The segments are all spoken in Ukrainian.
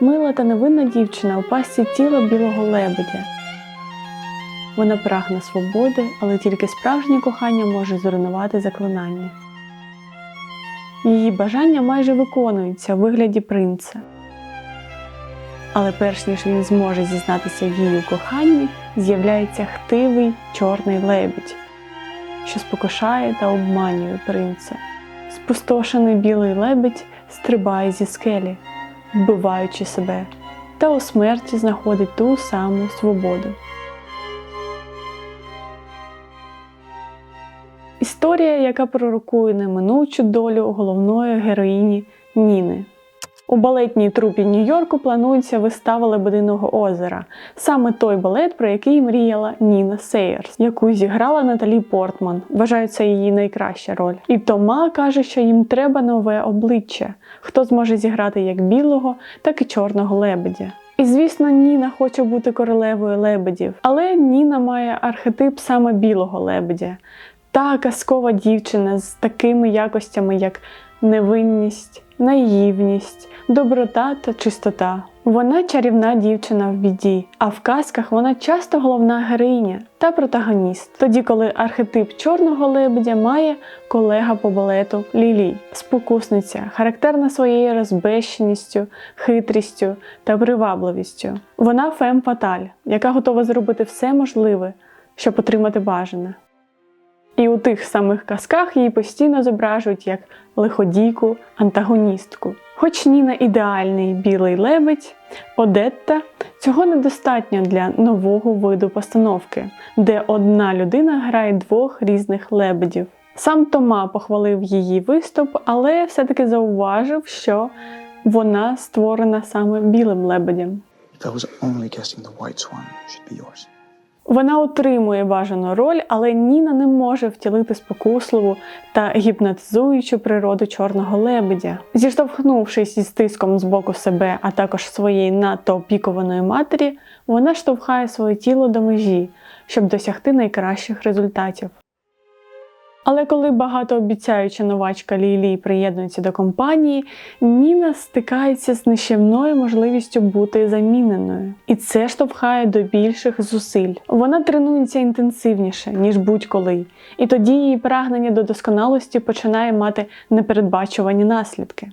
Мила та невинна дівчина у пасті тіла білого лебедя. Вона прагне свободи, але тільки справжнє кохання може зруйнувати заклинання. Її бажання майже виконуються в вигляді принца. Але перш ніж він зможе зізнатися їй у коханні, з'являється хтивий чорний лебідь, що спокушає та обманює принца. Спустошений білий лебідь стрибає зі скелі, вбиваючи себе, та у смерті знаходить ту саму свободу. Історія, яка пророкує неминучу долю головної героїні Ніни. У балетній трупі Нью-Йорку планується вистава Лебединого озера. Саме той балет, про який мріяла Ніна Сейерс, яку зіграла Наталі Портман. Вважаю, це її найкраща роль. І Тома каже, що їм треба нове обличчя, хто зможе зіграти як білого, так і чорного лебедя. І звісно, Ніна хоче бути королевою лебедів, але Ніна має архетип саме білого лебедя. Та казкова дівчина з такими якостями, як невинність, наївність, доброта та чистота. Вона чарівна дівчина в біді, а в казках вона часто головна героїня та протагоніст. Тоді, коли архетип чорного лебедя має колега по балету Лілі, спокусниця, характерна своєю розбещеністю, хитрістю та привабливістю. Вона фем фаталь, яка готова зробити все можливе, щоб отримати бажане. І у тих самих казках її постійно зображують як лиходійку, антагоністку. Хоч Ніна ідеальний білий лебедь, Одетта цього недостатньо для нового виду постановки, де одна людина грає двох різних лебедів. Сам Тома похвалив її виступ, але все-таки зауважив, що вона створена саме білим лебедем. If I was only guessing the white swan should be yours. Вона отримує бажану роль, але Ніна не може втілити спокусливу та гіпнотизуючу природу чорного лебедя. Зіштовхнувшись із тиском з боку себе, а також своєї надто опікуваної матері, вона штовхає своє тіло до межі, щоб досягти найкращих результатів. Але коли багатообіцяюча новачка Лілі приєднується до компанії, Ніна стикається з нищівною можливістю бути заміненою, і це штовхає до більших зусиль. Вона тренується інтенсивніше, ніж будь-коли, і тоді її прагнення до досконалості починає мати непередбачувані наслідки.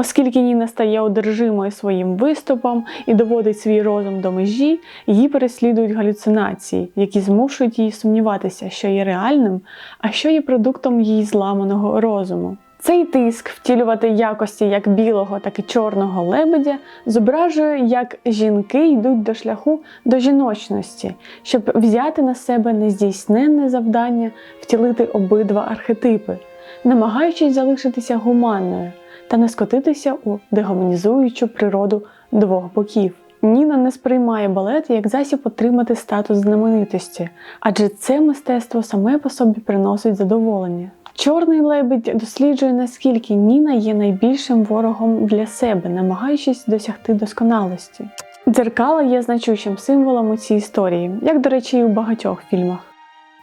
Оскільки Ніна стає одержимою своїм виступом і доводить свій розум до межі, її переслідують галюцинації, які змушують її сумніватися, що є реальним, а що є продуктом її зламаного розуму. Цей тиск втілювати якості як білого, так і чорного лебедя зображує, як жінки йдуть до шляху до жіночності, щоб взяти на себе нездійсненне завдання втілити обидва архетипи, намагаючись залишитися гуманною та не скотитися у дегуманізуючу природу двох боків. Ніна не сприймає балет як засіб отримати статус знаменитості, адже це мистецтво саме по собі приносить задоволення. Чорний лебедь досліджує, наскільки Ніна є найбільшим ворогом для себе, намагаючись досягти досконалості. Дзеркало є значущим символом у цій історії, як, до речі, і у багатьох фільмах.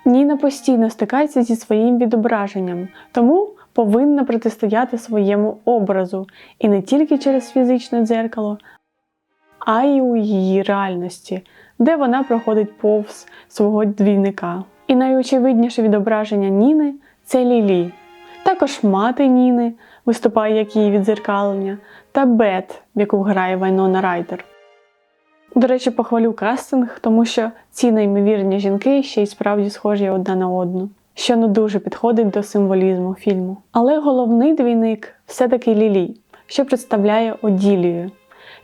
Ніна постійно стикається зі своїм відображенням, тому повинна протистояти своєму образу і не тільки через фізичне дзеркало, а й у її реальності, де вона проходить повз свого двійника. І найочевидніше відображення Ніни це Лілі. Також мати Ніни виступає як її відзеркалення, та Бет, в яку грає Вайнона Райдер. До речі, похвалю кастинг, тому що ці неймовірні жінки ще й справді схожі одна на одну, що не дуже підходить до символізму фільму. Але головний двійник все-таки Лілі, що представляє Оділію.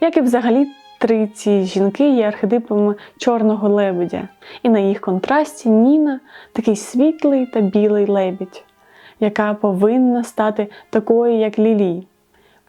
Як і взагалі три ці жінки є архетипами чорного лебедя, і на їх контрасті Ніна такий світлий та білий лебідь, яка повинна стати такою, як Лілі.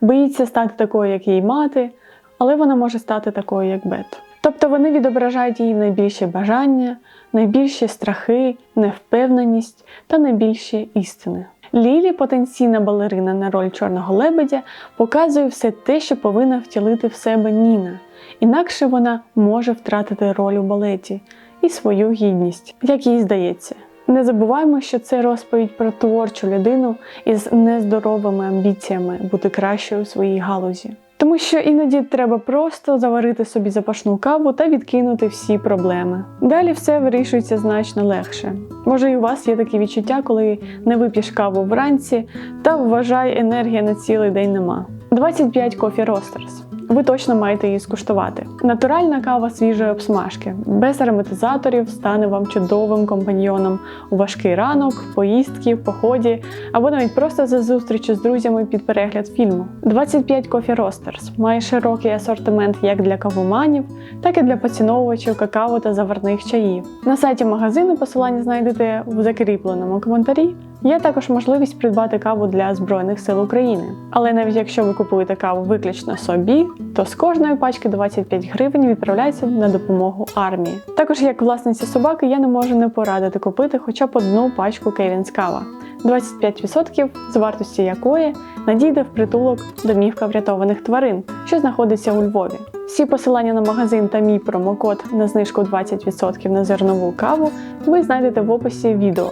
Боїться стати такою, як її мати, але вона може стати такою, як Бет. Тобто вони відображають її найбільші бажання, найбільші страхи, невпевненість та найбільші істини. Лілі, потенційна балерина на роль чорного лебедя, показує все те, що повинна втілити в себе Ніна. Інакше вона може втратити роль у балеті і свою гідність, як їй здається. Не забуваємо, що це розповідь про творчу людину із нездоровими амбіціями бути кращою у своїй галузі. Тому що іноді треба просто заварити собі запашну каву та відкинути всі проблеми. Далі все вирішується значно легше. Може, і у вас є такі відчуття, коли не вип'єш каву вранці та вважай, енергія на цілий день нема. 25 Coffee Roasters. Ви точно маєте її скуштувати. Натуральна кава свіжої обсмажки, без ароматизаторів, стане вам чудовим компаньйоном у важкий ранок, поїздки, поході або навіть просто за зустрічю з друзями під перегляд фільму. 25 Coffee Roasters має широкий асортимент як для кавоманів, так і для поціновувачів какао та заварних чаїв. На сайті магазину посилання знайдете в закріпленому коментарі. Є також можливість придбати каву для Збройних сил України. Але навіть якщо ви купуєте каву виключно собі, то з кожної пачки 25 гривень відправляється на допомогу армії. Також як власниця собаки я не можу не порадити купити хоча б одну пачку Кейрінс кава. 25% з вартості якої надійде в притулок домівка врятованих тварин, що знаходиться у Львові. Всі посилання на магазин та мій промокод на знижку 20% на зернову каву ви знайдете в описі відео.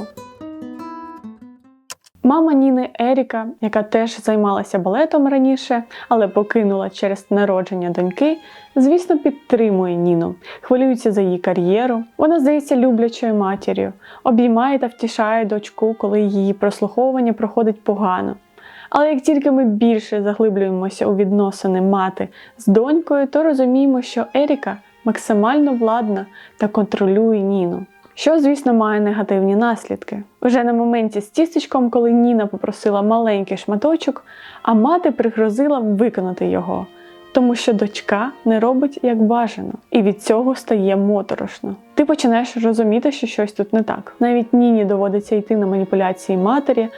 Мама Ніни Еріка, яка теж займалася балетом раніше, але покинула через народження доньки, звісно, підтримує Ніну, хвилюється за її кар'єру. Вона здається люблячою матір'ю, обіймає та втішає дочку, коли її прослуховування проходить погано. Але як тільки ми більше заглиблюємося у відносини мати з донькою, то розуміємо, що Еріка максимально владна та контролює Ніну. Що, звісно, має негативні наслідки. Вже на моменті з тістечком, коли Ніна попросила маленький шматочок, а мати пригрозила виконати його, тому що дочка не робить як бажано, і від цього стає моторошно. Ти починаєш розуміти, що щось тут не так. Навіть Ніні доводиться йти на маніпуляції матері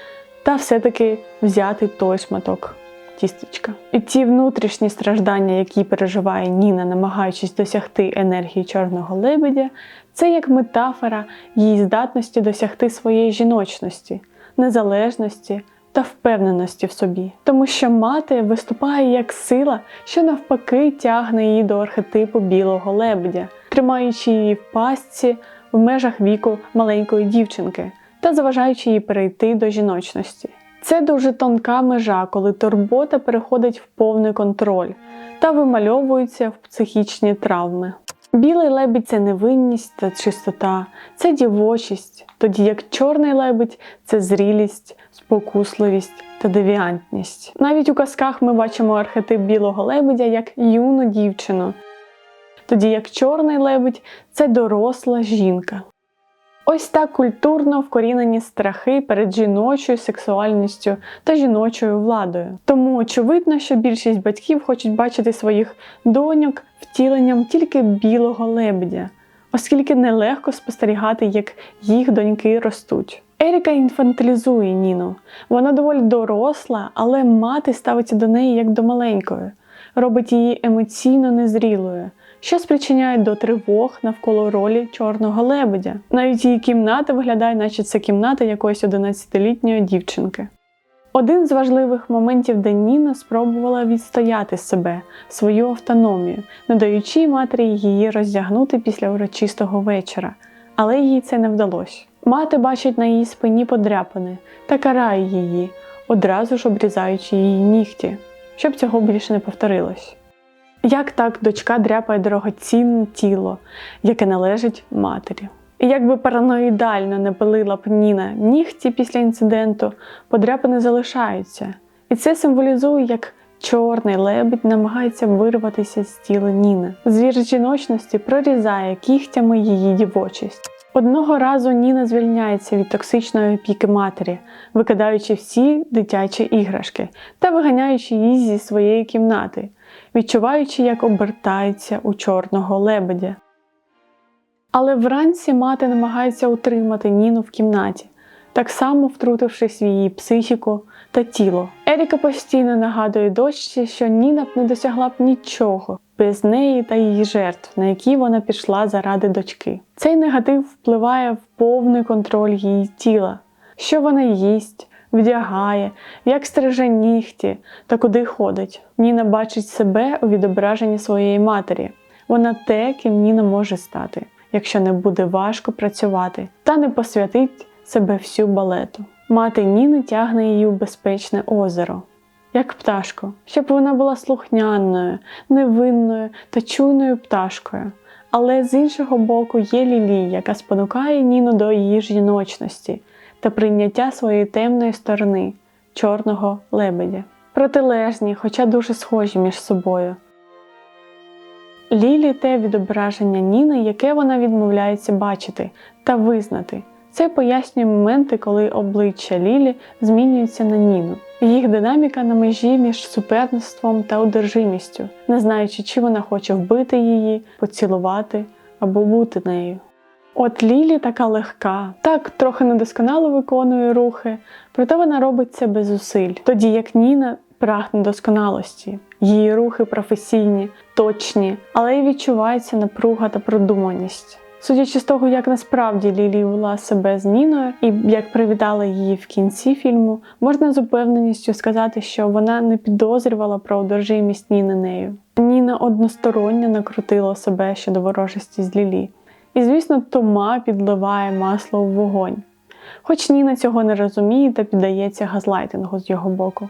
та все-таки взяти той шматок тістечка. І ті внутрішні страждання, які переживає Ніна, намагаючись досягти енергії чорного лебедя, це як метафора її здатності досягти своєї жіночності, незалежності та впевненості в собі. Тому що мати виступає як сила, що навпаки тягне її до архетипу білого лебедя, тримаючи її в пастці в межах віку маленької дівчинки та заважаючи їй перейти до жіночності. Це дуже тонка межа, коли турбота переходить в повний контроль та вимальовується в психічні травми. Білий лебідь це невинність та чистота, це дівочість, тоді як чорний лебідь це зрілість, спокусливість та девіантність. Навіть у казках ми бачимо архетип білого лебедя як юну дівчину, тоді як чорний лебедь це доросла жінка. Ось так культурно вкорінені страхи перед жіночою сексуальністю та жіночою владою. Тому очевидно, що більшість батьків хочуть бачити своїх доньок втіленням тільки білого лебедя, оскільки нелегко спостерігати, як їх доньки ростуть. Еріка інфантилізує Ніну. Вона доволі доросла, але мати ставиться до неї як до маленької, робить її емоційно незрілою що спричиняє до тривог навколо ролі чорного лебедя. Навіть її кімната виглядає, наче це кімната якоїсь 11-літньої дівчинки. Один з важливих моментів, де Ніна спробувала відстояти себе, свою автономію, не даючи матері її роздягнути після урочистого вечора, але їй це не вдалося. Мати бачить на її спині подряпини та карає її, одразу ж обрізаючи її нігті, щоб цього більше не повторилось. Як так дочка дряпає дорогоцінне тіло, яке належить матері? І як параноїдально не пилила б Ніна нігті після інциденту, подряпини залишаються. І це символізує, як чорний лебедь намагається вирватися з тіла Ніни. Звір жіночності прорізає кігтями її дівочість. Одного разу Ніна звільняється від токсичної опіки матері, викидаючи всі дитячі іграшки та виганяючи її зі своєї кімнати відчуваючи, як обертається у чорного лебедя. Але вранці мати намагається утримати Ніну в кімнаті, так само втрутившись в її психіку та тіло. Еріка постійно нагадує дочці, що Ніна б не досягла б нічого без неї та її жертв, на які вона пішла заради дочки. Цей негатив впливає в повний контроль її тіла, що вона їсть вдягає, як стриже нігті та куди ходить. Ніна бачить себе у відображенні своєї матері. Вона те, ким Ніна може стати, якщо не буде важко працювати та не посвятить себе всю балету. Мати Ніни тягне її у безпечне озеро. Як пташку, щоб вона була слухняною, невинною та чуйною пташкою. Але з іншого боку є Лілі, яка спонукає Ніну до її жіночності та прийняття своєї темної сторони чорного лебедя. Протилежні, хоча дуже схожі між собою. Лілі те відображення Ніни, яке вона відмовляється бачити та визнати. Це пояснює моменти, коли обличчя Лілі змінюються на Ніну. Їх динаміка на межі між суперництвом та одержимістю, не знаючи, чи вона хоче вбити її, поцілувати або бути нею. От Лілі така легка, так трохи недосконало виконує рухи, проте вона робить це без зусиль, тоді як Ніна прагне досконалості. Її рухи професійні, точні, але й відчувається напруга та продуманість. Судячи з того, як насправді Лілі вела себе з Ніною і як привітала її в кінці фільму, можна з упевненістю сказати, що вона не підозрювала про одержимість Ніни нею. Ніна односторонньо накрутила себе щодо ворожості з Лілі. І, звісно, Тома підливає масло в вогонь. Хоч Ніна цього не розуміє та піддається газлайтингу з його боку.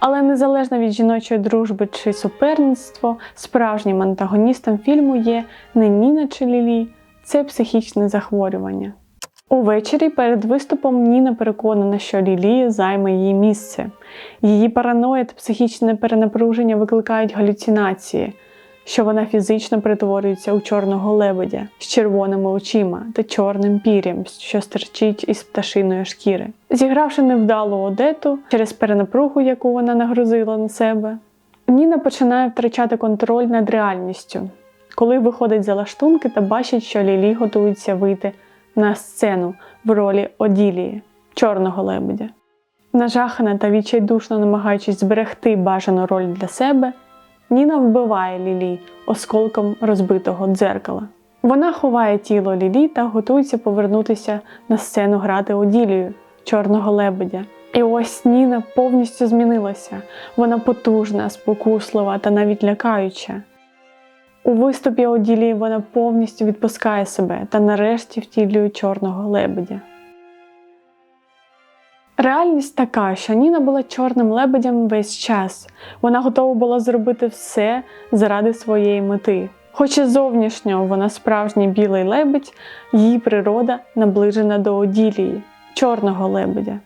Але незалежно від жіночої дружби чи суперництво, справжнім антагоністом фільму є не Ніна чи Лілі, це психічне захворювання. Увечері перед виступом Ніна переконана, що Лілі займе її місце. Її параноя та психічне перенапруження викликають галюцинації, що вона фізично перетворюється у чорного лебедя з червоними очима та чорним пір'ям, що стирчить із пташиної шкіри. Зігравши невдалу Одету через перенапругу, яку вона нагрузила на себе, Ніна починає втрачати контроль над реальністю, коли виходить за лаштунки та бачить, що Лілі готується вийти на сцену в ролі Оділії, чорного лебедя. Нажахана та відчайдушно намагаючись зберегти бажану роль для себе, Ніна вбиває Лілі осколком розбитого дзеркала. Вона ховає тіло Лілі та готується повернутися на сцену грати Оділію, чорного лебедя. І ось Ніна повністю змінилася. Вона потужна, спокуслива та навіть лякаюча. У виступі Оділії вона повністю відпускає себе та нарешті втілює чорного лебедя. Реальність така, що Ніна була чорним лебедем весь час. Вона готова була зробити все заради своєї мети. Хоч і зовнішньо вона справжній білий лебедь, її природа наближена до Оділії, чорного лебедя.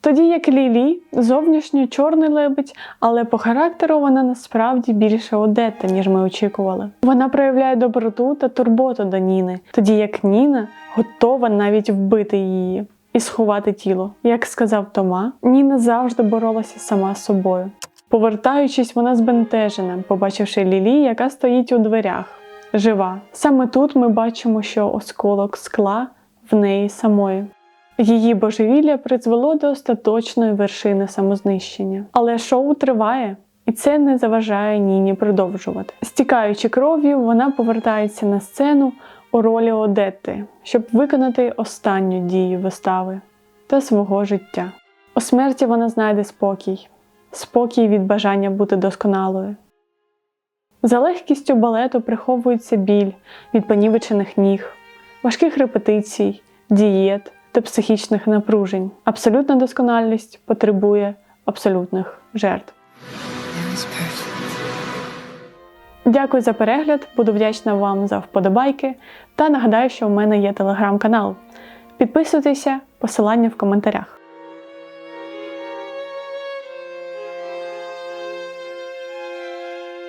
Тоді як Лілі, зовнішньо чорний лебедь, але по характеру вона насправді більше Одетта, ніж ми очікували. Вона проявляє доброту та турботу до Ніни, тоді як Ніна готова навіть вбити її і сховати тіло. Як сказав Тома, Ніна завжди боролася сама з собою. Повертаючись, вона збентежена, побачивши Лілі, яка стоїть у дверях, жива. Саме тут ми бачимо, що осколок скла в неї самої. Її божевілля призвело до остаточної вершини самознищення. Але шоу триває, і це не заважає Ніні продовжувати. Стікаючи кров'ю, вона повертається на сцену у ролі Одетти, щоб виконати останню дію вистави та свого життя. У смерті вона знайде спокій, спокій від бажання бути досконалою. За легкістю балету приховується біль від понівечених ніг, важких репетицій, дієт та психічних напружень. Абсолютна досконалість потребує абсолютних жертв. Дякую за перегляд, буду вдячна вам за вподобайки та нагадаю, що в мене є телеграм-канал. Підписуйтеся, посилання в коментарях.